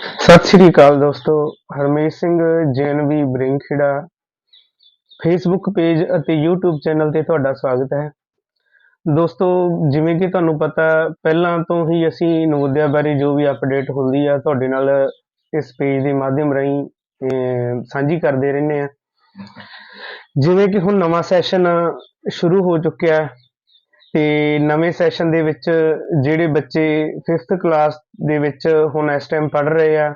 ਸਤਿ ਸ਼੍ਰੀ ਅਕਾਲ ਦੋਸਤੋ Harmesh Singh JNV Brinkhera. Facebook page ਅਤੇ YouTube ਚੈਨਲ ਤੇ ਤੁਹਾਡਾ ਸਵਾਗਤ ਹੈ। ਦੋਸਤੋ, ਜਿਵੇਂ ਕਿ ਤੁਹਾਨੂੰ ਪਤਾ, ਪਹਿਲਾਂ ਤੋਂ ਹੀ ਅਸੀਂ ਨਵੋਦਿਆ ਬਾਰੇ ਜੋ ਵੀ ਅਪਡੇਟ ਹੁੰਦੀ ਆ, ਤੁਹਾਡੇ ਨਾਲ ਇਸ ਪੇਜ ਦੇ ਮਾਧਿਅਮ ਰਾਹੀਂ ਸਾਂਝੀ ਕਰਦੇ ਰਹਿੰਦੇ ਆ। ਜਿਵੇਂ ਕਿ ਹੁਣ ਨਵਾਂ ਸੈਸ਼ਨ ਸ਼ੁਰੂ ਹੋ ਚੁੱਕਿਆ। ਤੇ ਨਵੇਂ ਸੈਸ਼ਨ ਦੇ ਵਿੱਚ ਜਿਹੜੇ ਬੱਚੇ 5th ਕਲਾਸ ਦੇ ਵਿੱਚ ਹੁਣ ਇਸ ਟਾਈਮ ਪੜ੍ਹ ਰਹੇ ਆ,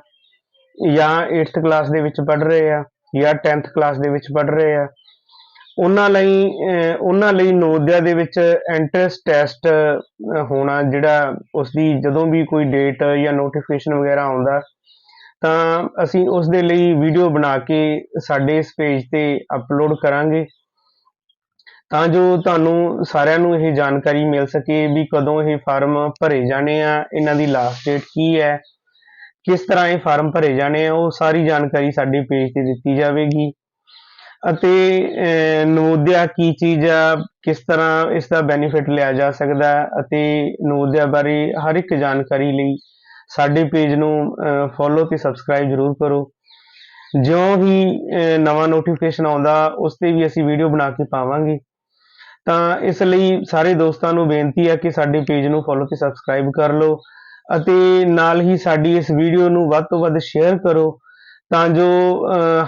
ਜਾਂ 8th ਕਲਾਸ ਦੇ ਵਿੱਚ ਪੜ੍ਹ ਰਹੇ ਆ, ਜਾਂ 10th ਕਲਾਸ ਦੇ ਵਿੱਚ ਪੜ੍ਹ ਰਹੇ ਆ, ਉਹਨਾਂ ਲਈ ਉਹਨਾਂ ਲਈ ਨਵੋਦਿਆ ਦੇ ਵਿੱਚ ਐਂਟਰੈਂਸ ਟੈਸਟ ਹੋਣਾ ਜਿਹੜਾ ਉਸ ਦੀ ਜਦੋਂ ਵੀ ਕੋਈ ਡੇਟ ਜਾਂ ਨੋਟੀਫਿਕੇਸ਼ਨ ਵਗੈਰਾ ਆਉਂਦਾ, ਤਾਂ ਅਸੀਂ ਉਸ ਦੇ ਲਈ ਵੀਡੀਓ ਬਣਾ ਕੇ ਸਾਡੇ ਇਸ ਪੇਜ ਤੇ ਅਪਲੋਡ ਕਰਾਂਗੇ। ਤਾਂ ਜੋ ਤੁਹਾਨੂੰ ਸਾਰਿਆਂ ਨੂੰ ਇਹ ਜਾਣਕਾਰੀ ਮਿਲ ਸਕੇ ਵੀ ਕਦੋਂ ਇਹ ਫਾਰਮ ਭਰੇ ਜਾਣੇ ਆ, ਇਹਨਾਂ ਦੀ ਲਾਸਟ ਡੇਟ ਕੀ ਹੈ, ਕਿਸ ਤਰ੍ਹਾਂ ਇਹ ਫਾਰਮ ਭਰੇ ਜਾਣੇ ਆ, ਉਹ ਸਾਰੀ ਜਾਣਕਾਰੀ ਸਾਡੇ ਪੇਜ ਤੇ ਦਿੱਤੀ ਜਾਵੇਗੀ। ਅਤੇ ਨਵੋਦਿਆ ਕੀ ਚੀਜ਼ ਆ, ਕਿਸ ਤਰ੍ਹਾਂ ਇਸ ਦਾ ਬੈਨੀਫਿਟ ਲਿਆ ਜਾ ਸਕਦਾ ਅਤੇ ਨਵੋਦਿਆ ਬਾਰੇ ਹਰ ਇੱਕ ਜਾਣਕਾਰੀ ਲਈ ਸਾਡੇ ਪੇਜ ਨੂੰ ਫੋਲੋ ਤੇ ਸਬਸਕ੍ਰਾਈਬ ਜ਼ਰੂਰ ਕਰੋ। ਜਿਉਂ ਹੀ ਨਵਾਂ ਨੋਟੀਫਿਕੇਸ਼ਨ ਆਉਂਦਾ, ਉਸ ਤੇ ਵੀ ਅਸੀਂ ਵੀਡੀਓ ਬਣਾ ਕੇ ਪਾਵਾਂਗੇ। ਤਾਂ ਇਸ ਲਈ ਸਾਰੇ ਦੋਸਤਾਂ ਨੂੰ ਬੇਨਤੀ ਹੈ ਕਿ ਸਾਡੇ ਪੇਜ ਨੂੰ ਫੋਲੋ ਤੇ ਸਬਸਕ੍ਰਾਈਬ ਕਰ ਲਓ ਅਤੇ ਨਾਲ ਹੀ ਸਾਡੀ ਇਸ ਵੀਡੀਓ ਨੂੰ ਵੱਧ ਤੋਂ ਵੱਧ ਸ਼ੇਅਰ ਕਰੋ ਤਾਂ ਜੋ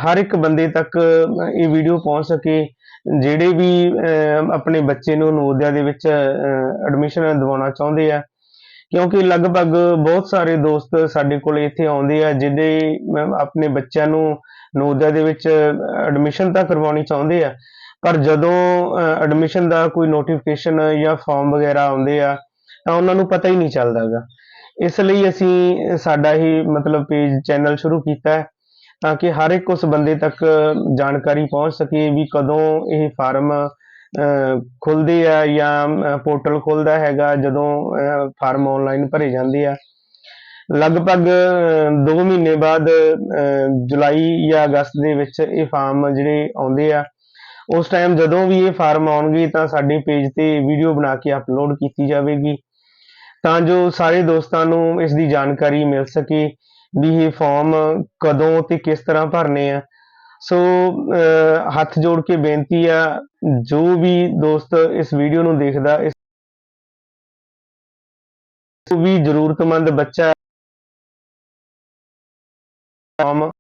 ਹਰ ਇੱਕ ਬੰਦੇ ਤੱਕ ਇਹ ਵੀਡੀਓ ਪਹੁੰਚ ਸਕੇ, ਜਿਹੜੇ ਵੀ ਆਪਣੇ ਬੱਚੇ ਨੂੰ ਨਵੋਦਿਆ ਦੇ ਵਿੱਚ ਐਡਮਿਸ਼ਨ ਦਿਵਾਉਣਾ ਚਾਹੁੰਦੇ ਆ। ਕਿਉਂਕਿ ਲਗਭਗ ਬਹੁਤ ਸਾਰੇ ਦੋਸਤ ਸਾਡੇ ਕੋਲ ਇੱਥੇ ਆਉਂਦੇ ਆ, ਜਿਹਦੇ ਆਪਣੇ ਬੱਚਿਆਂ ਨੂੰ ਨਵੋਦਿਆ ਦੇ ਵਿੱਚ ਐਡਮਿਸ਼ਨ ਤਾਂ ਕਰਵਾਉਣੀ ਚਾਹੁੰਦੇ ਆ। ਪਰ ਜਦੋਂ ਐਡਮਿਸ਼ਨ ਦਾ ਕੋਈ ਨੋਟੀਫਿਕੇਸ਼ਨ ਜਾਂ ਫਾਰਮ ਵਗੈਰਾ ਆਉਂਦੇ ਆ, ਤਾਂ ਉਹਨਾਂ ਨੂੰ ਪਤਾ ਹੀ ਨਹੀਂ ਚੱਲਦਾਗਾ ਇਸ ਲਈ ਅਸੀਂ ਸਾਡਾ ਹੀ ਮਤਲਬ ਪੇਜ ਚੈਨਲ ਸ਼ੁਰੂ ਕੀਤਾ ਹੈ, ਤਾਂ ਕਿ ਹਰ ਇੱਕ ਉਸ ਬੰਦੇ ਤੱਕ ਜਾਣਕਾਰੀ ਪਹੁੰਚ ਸਕੇ ਵੀ ਕਦੋਂ ਇਹ ਫਾਰਮ ਖੁੱਲਦੇ ਆ ਜਾਂ ਪੋਰਟਲ ਖੁੱਲਦਾ ਹੈਗਾ ਜਦੋਂ ਫਾਰਮ ਆਨਲਾਈਨ ਭਰੇ ਜਾਂਦੇ ਆ। ਲਗਭਗ 2 ਮਹੀਨੇ ਬਾਅਦ ਜੁਲਾਈ ਜਾਂ ਅਗਸਤ ਦੇ ਵਿੱਚ ਇਹ ਫਾਰਮ ਜਿਹੜੇ ਆਉਂਦੇ ਆ ਉਸ ਟਾਈਮ ਜਦੋਂ ਵੀ ਇਹ ਫਾਰਮ ਆਉਣਗੇ ਤਾਂ ਸਾਡੇ ਪੇਜ ਤੇ ਵੀਡੀਓ ਬਣਾ ਕੇ ਅਪਲੋਡ ਕੀਤੀ ਜਾਵੇਗੀ। ਤਾਂ ਜੋ ਸਾਰੇ ਦੋਸਤਾਂ ਨੂੰ ਇਸ ਦੀ ਜਾਣਕਾਰੀ ਮਿਲ ਸਕੇ ਵੀ ਇਹ ਫਾਰਮ ਕਦੋਂ ਤੇ ਕਿਸ ਤਰ੍ਹਾਂ ਭਰਨੇ ਆ। ਸੋ ਹੱਥ ਜੋੜ ਕੇ ਬੇਨਤੀ ਆ, ਜੋ ਵੀ ਦੋਸਤ ਇਸ ਵੀਡੀਓ ਨੂੰ ਦੇਖਦਾ, ਇਸ ਵੀ ਜ਼ਰੂਰਤਮੰਦ ਬੱਚਾ ਫਾਰਮ